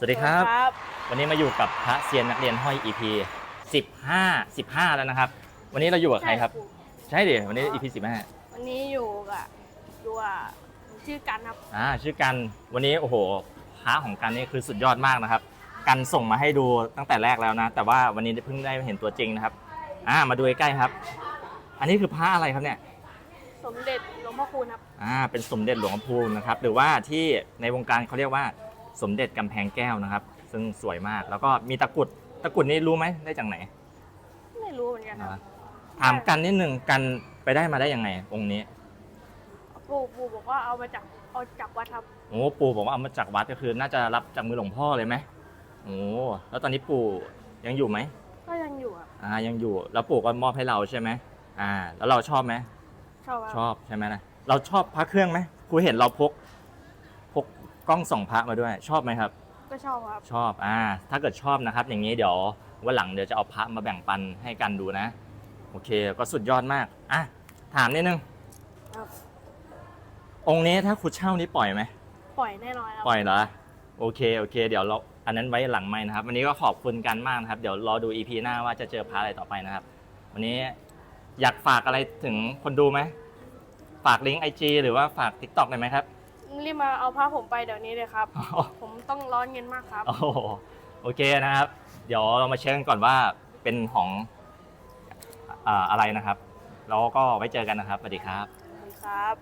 สวัสดีครับครับ วันนี้มาอยู่กับพระเซียนนักเรียนห้อย EP 15 15 แล้วนะครับ วันนี้เราอยู่กับใครครับ ใช่ดิวันนี้ EP 15 วันนี้อยู่กับอยู่กับชื่อกันครับ อ่าชื่อกันวันนี้โอ้โหพระของกันนี่คือสุดยอดมากนะครับ กันส่งมาให้ดูตั้งแต่แรกแล้วนะ แต่ว่าวันนี้เพิ่งได้เห็นตัวจริงนะครับ อ่ามาดูใกล้ๆครับ อันนี้คือพระอะไรครับเนี่ย สมเด็จหลวงพ่อคูณครับ อ่าเป็นสมเด็จหลวงพ่อพูนนะครับ หรือว่าที่ในวงการเขาเรียกว่า สมเด็จกำแพงแก้วนะครับ ซึ่งสวยมากแล้วก็มีตะกรุดตะกรุดนี่รู้ไหมได้จากไหนไม่รู้เหมือนกันครับ ถามกันนิดหนึ่งกันไปได้มาได้ยังไง องค์นี้ ปู่ปู่บอกว่าเอามาจากเอาจากวัดครับโอ้ปู่บอกว่าเอามาจากวัดก็คือ น่าจะรับจากมือหลวงพ่อเลยไหมโอ้แล้วตอนนี้ปู่ยังอยู่ไหมก็ยังอยู่ครับอ่ายังอยู่ แล้วปู่ก็มอบให้เราใช่ไหมอ่า แล้วเราชอบไหมชอบครับชอบใช่ไหมนะเราชอบพระเครื่องไหมครูเห็นเราพกพ กกล้องส่องพระมาด้วย ชอบไหมครับ ก็ชอบครับ ชอบอ่าถ้าเกิดชอบนะครับ อย่างนี้เดี๋ยววันหลังเดี๋ยวจะเอาพระมาแบ่งปันให้กันดูนะ โอเคก็สุดยอดมากอะถามนิดนึงครับ องค์นี้ถ้าครูเช่านี้ปล่อยไหม ปล่อยแน่นอนครับ ปล่อยเหรอ โอเค โอเค เดี๋ยวเราอันนั้นไว้หลังไม่นะครับ วันนี้ก็ขอบคุณกันมากนะครับ เดี๋ยวรอดู EP หน้าว่าจะเจอพระอะไรต่อไปนะครับ วันนี้อยากฝากอะไรถึงคนดูไหม ฝากลิงก์ไอจหรือว่าฝาก TikTok ได้ไหมครับ รีบมาเอาผ้าผมไปเดี๋ยวนี้เลยครับผมต้องร้อนเงินมากครับ โอ้โหโอเคนะครับ เดี๋ยวเรามาเช็คกันก่อนว่าเป็นของอ่าอะไรนะครับ แล้วก็ไว้เจอกันนะครับสวัสดีครับ ครับ